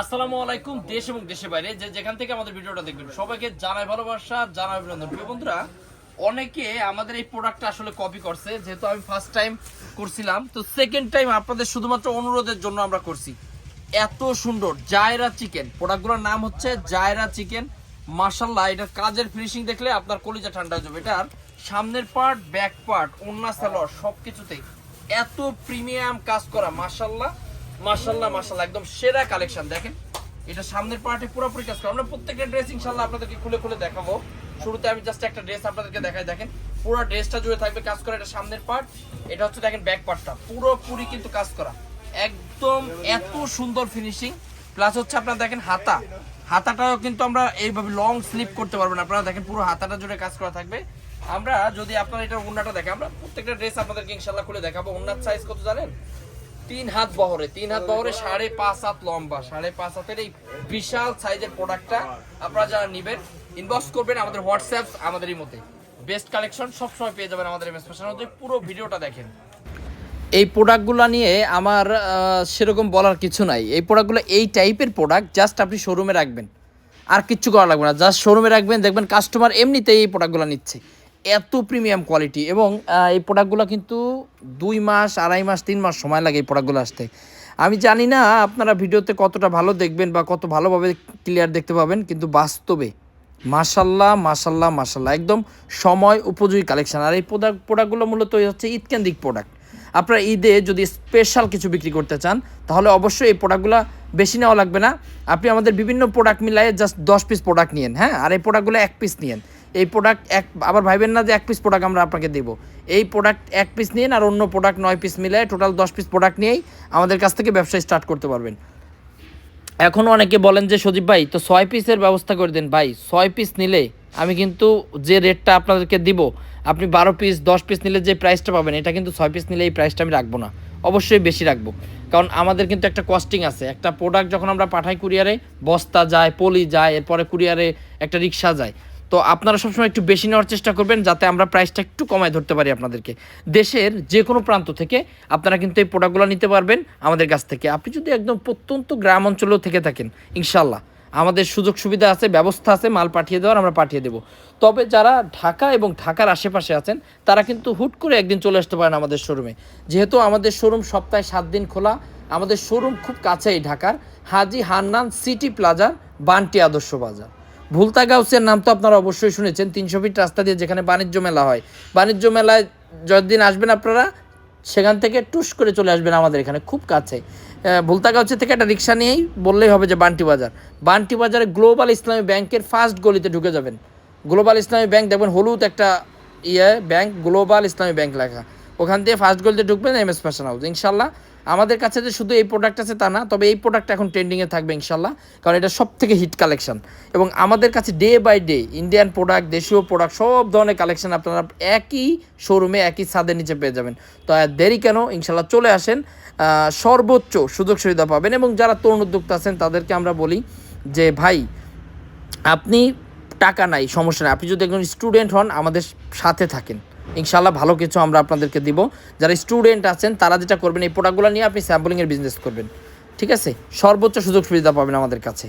আসসালামু আলাইকুম, দেশ এবং দেশের বাইরে। যে যেখান থেকে আমাদের ভিডিওটা দেখবেন, সবাইকে জানাই ভালোবাসা, জানাই অভিনন্দন। প্রিয় বন্ধুরা, অনেকে আমাদের এই প্রোডাক্টটা আসলে কপি করছে, যেহেতু আমি ফার্স্ট টাইম করছিলাম। তো সেকেন্ড টাইম আপনাদের শুধুমাত্র অনুরোধের জন্য আমরা করছি। এত সুন্দর জায়রা চিকেন প্রোডাক্টগুলোর নাম হচ্ছে জায়রা চিকেন মার্শাল্লাহ এটার কাজের ফিনিশিং দেখলে আপনার কলিজা ঠান্ডা হয়ে যাবে। এটার সামনের পার্ট ব্যাক পার্ট ওন্না সালোয়ার সব কিছুতেই এত প্রিমিয়াম কাজ করা মার্শাল্লাহ মার্শাল্লাহ মার্শাল্লাহ একদম সেরা কালেকশন, দেখেন। এটা সামনের পার্টে পুরোপুরি কাজ করা। আমরা প্রত্যেকটা ড্রেস ইনশাল্লাহ আপনাদেরকে খুলে খুলে দেখাবো। শুরুতে আমি জাস্ট একটা ড্রেস আপনাদেরকে দেখাই, দেখেন। পুরো ড্রেসটা জুড়ে থাকবে কাজ করা এটা সামনের পার্ট। এটা হচ্ছে, দেখেন ব্যাক পার্টটা পুরোপুরি কিন্তু কাজ করা। একদম এত সুন্দর ফিনিশিং প্লাস হচ্ছে আপনারা, দেখেন, হাতা। হাতাটাও কিন্তু আমরা এইভাবে লং স্লিপ করতে পারবেন আপনারা দেখেন, পুরো হাতাটা জুড়ে কাজ করা থাকবে। আমরা যদি আপনারা এটা ওন্নাটা দেখেন আমরা প্রত্যেকটা ড্রেস আপনাদেরকে ইনশাল্লাহ খুলে দেখাবো। ওন্নার সাইজ কত জানেন? তিন হাত বহরে, তিন হাত বহরে সাড়ে পাঁচ হাত লম্বা, সাড়ে পাঁচ হাতের এই বিশাল সাইজের প্রোডাক্টটা আপনারা যারা নেবেন ইনবক্স করবেন আমাদের হোয়াটসঅ্যাপ আমাদেরই মধ্যে বেস্ট কালেকশন সবসময় পেয়ে যাবেন আমাদের এমএস ফ্যাশনের মধ্যে পুরো ভিডিওটা দেখেন। এই প্রোডাক্টগুলো নিয়ে আমার সেরকম বলার কিছু নাই। এই প্রোডাক্টগুলো এই টাইপের প্রোডাক্ট জাস্ট আপনি শোরুমে রাখবেন। আর কিচ্ছু করা লাগবে না। জাস্ট শোরুমে রাখবেন, দেখবেন কাস্টমার এমনিতেই এই প্রোডাক্টগুলো নিচ্ছে। এত প্রিমিয়াম কোয়ালিটি এবং এই প্রোডাক্টগুলো কিন্তু দুই মাস, আড়াই মাস, তিন মাস সময় লাগে এই প্রোডাক্টগুলো আসতে। আমি জানি না আপনারা ভিডিওতে কতটা ভালো দেখবেন বা কত ভালোভাবে ক্লিয়ার দেখতে পাবেন, কিন্তু বাস্তবে মাসাল্লাহ মাসাল্লাহ মাসাল্লাহ একদম সময় উপযোগী কালেকশান আর এই প্রোডাক্ট প্রোডাক্টগুলো মূলত হচ্ছে ঈদ কেন্দ্রিক প্রোডাক্ট আপনারা ঈদে যদি স্পেশাল কিছু বিক্রি করতে চান, তাহলে অবশ্যই এই প্রোডাক্টগুলো বেশি নেওয়া লাগবে না। আপনি আমাদের বিভিন্ন প্রোডাক্ট মিলাই জাস্ট দশ পিস প্রোডাক্ট নিয়েন হ্যাঁ? আর এই প্রোডাক্টগুলো এক পিস নিয়েন। এই প্রোডাক্ট এক, আবার ভাইবেন না যে এক পিস প্রোডাক্ট আমরা আপনাকে দেবো। এই প্রোডাক্ট এক পিস নিয়েন আর অন্য প্রোডাক্ট নয় পিস মিলে টোটাল দশ পিস প্রোডাক্ট নিয়েই আমাদের কাছ থেকে ব্যবসা স্টার্ট করতে পারবেন। এখনও অনেকে বলেন যে, সজীব ভাই, তো ছয় পিসের ব্যবস্থা করে দেন। ভাই, ছয় পিস নিলে আমি কিন্তু যে রেটটা আপনাদেরকে দিব, আপনি বারো পিস দশ পিস নিলে যে প্রাইসটা পাবেন, এটা কিন্তু ছয় পিস নিলে এই প্রাইসটা আমি রাখব না। অবশ্যই বেশি রাখব। কারণ আমাদের কিন্তু একটা কস্টিং আছে। একটা প্রোডাক্ট যখন আমরা পাঠাই কুরিয়ারে বস্তা যায়, পলি যায়, এরপরে কুরিয়ারে একটা রিক্সা যায়। তো আপনারা সবসময় একটু বেশি নেওয়ার চেষ্টা করবেন যাতে আমরা প্রাইসটা একটু কমায় ধরতে পারি আপনাদেরকে। দেশের যে কোনো প্রান্ত থেকে আপনারা কিন্তু এই প্রোডাক্টগুলো নিতে পারবেন আমাদের কাছ থেকে। আপনি যদি একদম প্রত্যন্ত গ্রাম অঞ্চলেও থেকে থাকেন ইনশাল্লাহ আমাদের সুযোগ সুবিধা আছে, ব্যবস্থা আছে, মাল পাঠিয়ে দেওয়ার আমরা পাঠিয়ে দেবো। তবে যারা ঢাকা এবং ঢাকার আশেপাশে আছেন, তারা কিন্তু হুট করে একদিন চলে আসতে পারেন আমাদের শোরুমে যেহেতু আমাদের শোরুম সপ্তাহে সাত দিন খোলা, আমাদের শোরুম খুব কাছেই ঢাকার হাজি হান্নান সিটি প্লাজা বান্টি আদর্শ বাজার। ভুলতা গাউসের নাম তো আপনারা অবশ্যই শুনেছেন, তিনশো ফিট রাস্তা দিয়ে যেখানে বাণিজ্য মেলা হয়। বাণিজ্য মেলায় যতদিন আসবেন আপনারা, সেখান থেকে টুস করে চলে আসবেন আমাদের এখানে, খুব কাছে। ভুলতাগাউচে থেকে একটা রিক্সা নিয়েই বললেই হবে যে বান্টি বাজার। বান্টি বাজারে গ্লোবাল ইসলামী ব্যাংকের ফার্স্ট গলিতে ঢুকে যাবেন। গ্লোবাল ইসলামী ব্যাংক দেখবেন হলুদ একটা ইয়ে ব্যাংক, গ্লোবাল ইসলামী ব্যাংক লেখা। ওখান দিয়ে ফার্স্ট গলিতে ঢুকবেন এম এস ফ্যাশন হাউস ইনশাল্লাহ আমাদের কাছে যে শুধু এই প্রোডাক্ট আছে তা না, তবে এই প্রোডাক্ট এখন ট্রেন্ডিংয়ে থাকবে ইনশাল্লাহ, কারণ এটা সব থেকে হিট কালেকশন এবং আমাদের কাছে day by day Indian product দেশীয় প্রোডাক্ট সব ধরনের কালেকশন আপনারা একই শোরুমে একই ছাদের নিচে পেয়ে যাবেন। তো দেরি কেন? ইনশাল্লাহ চলে আসেন সর্বোচ্চ সুযোগ সুবিধা পাবেন এবং যারা তরুণ উদ্যোক্তা আছেন তাদেরকে আমরা বলি যে, ভাই, আপনি টাকা নাই, সমস্যা নাই। আপনি যদি একজন স্টুডেন্ট হন, আমাদের সাথে থাকেন। ইনশাল্লাহ ভালো কিছু আমরা আপনাদেরকে দিব। যারা স্টুডেন্ট আছেন, তারা যেটা করবেন, এই প্রোডাক্টগুলো নিয়ে আপনি স্যাম্পলিংয়ের বিজনেস করবেন। ঠিক আছে? সর্বোচ্চ সুযোগ সুবিধা পাবেন আমাদের কাছে।